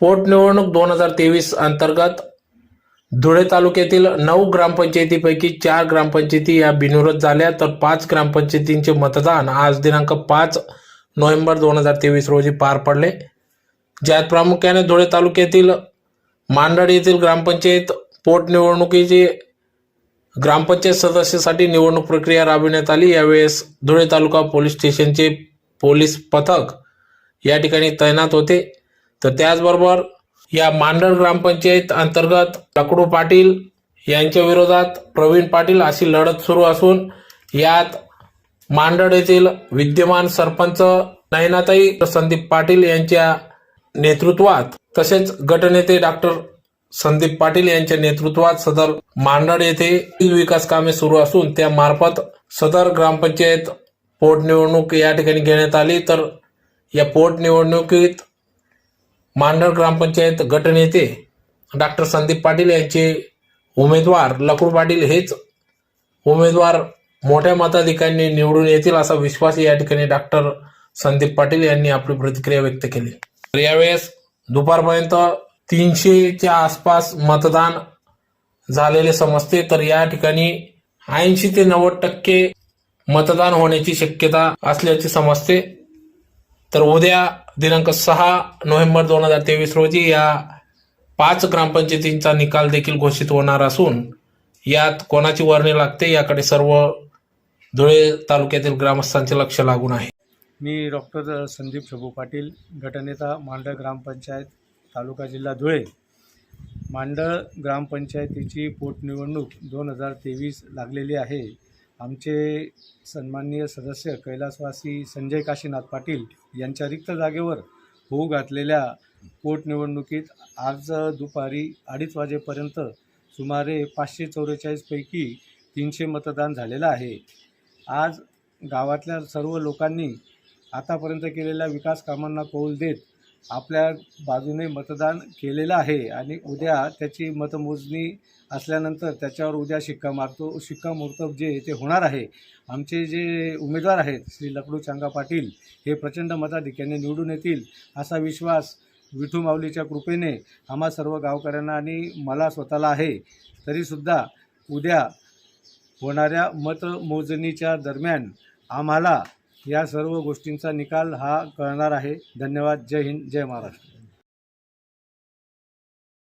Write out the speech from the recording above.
पोटनिवडणूक दोन हजार तेवीस अंतर्गत धुळे तालुक्यातील नऊ ग्रामपंचायतीपैकी चार ग्रामपंचायती या बिनविरोध झाल्या. तर पाच ग्रामपंचायतींचे मतदान आज दिनांक पाच नोव्हेंबर दोन हजार तेवीस रोजी पार पडले. ज्यात प्रामुख्याने धुळे तालुक्यातील मांडळ येथील ग्रामपंचायत पोटनिवडणुकीची ग्रामपंचायत सदस्यासाठी निवडणूक प्रक्रिया राबविण्यात आली. यावेळेस धुळे तालुका पोलीस स्टेशनचे पोलीस पथक या ठिकाणी तैनात होते. तर त्याचबरोबर या मांडळ ग्रामपंचायत अंतर्गत लकडू पाटील यांच्या विरोधात प्रवीण पाटील अशी लढत सुरू असून यात मांडळ येथील विद्यमान सरपंच नयनाताई संदीप पाटील यांच्या नेतृत्वात तसेच गटनेते डॉक्टर संदीप पाटील यांच्या नेतृत्वात सदर मांडळ येथे विकास कामे सुरू असून त्या मार्फत सदर ग्रामपंचायत पोटनिवडणूक या ठिकाणी घेण्यात आली. तर या पोटनिवडणुकीत मांडळ ग्रामपंचायत गटनेते डॉक्टर संदीप पाटील यांचे उमेदवार लकूड पाटील हेच उमेदवार मोठ्या मताधिकाऱ्यांनी निवडून येतील असा विश्वास या ठिकाणी डॉक्टर संदीप पाटील यांनी आपली प्रतिक्रिया व्यक्त केली. तर यावेळेस दुपारपर्यंत तीनशेच्या आसपास मतदान झालेले समजते. तर या ठिकाणी ऐंशी ते नव्वद टक्के मतदान होण्याची शक्यता असल्याचे समजते. तर उद्या दिनांक सहा नोव्हेंबर दोन हजार तेवीस रोजी या पाच ग्रामपंचायतींचा निकाल देखील घोषित होणार असून यात कोणाची वर्णी लागते याकडे सर्व धुळे तालुक्यातील ग्रामस्थांचे लक्ष लागून आहे. मी डॉक्टर संदीप शोभू पाटील गटनेता मांडळ ग्रामपंचायत तालुका जिल्हा धुळे. मांडळ ग्रामपंचायतीची पोटनिवडणूक दोन हजार तेवीस लागलेली आहे. आमचे सन्माननीय सदस्य कैलासवासी संजय काशीनाथ पाटील यांच्या रिक्त जागेवर होऊ घातलेल्या पोटनिवडणुकीत आज दुपारी अडीच वाजेपर्यंत सुमारे पाचशे चौवेचाळीसपैकी तीनशे मतदान झालेलं आहे. आज गावातल्या सर्व लोकांनी आतापर्यंत केलेल्या विकास कामांना कौल देत आपल्या बाजूने मतदान केलेलं आहे आणि उद्या त्याची मतमोजणी असल्यानंतर त्याच्यावर उद्या शिक्का मारतो. शिक्कामोर्तब जे ते होणार आहे. आमचे जे उमेदवार आहेत श्री लकडू चांगा पाटील हे प्रचंड मताधिक्याने निवडून येतील असा विश्वास विठू माऊलीच्या कृपेने आम्हा सर्व गावकऱ्यांना आणि मला स्वतःला आहे. तरीसुद्धा उद्या होणाऱ्या मतमोजणीच्या दरम्यान आम्हाला या सर्व गोष्टींचा निकाल हा कळणार आहे. धन्यवाद. जय हिंद. जय महाराष्ट्र.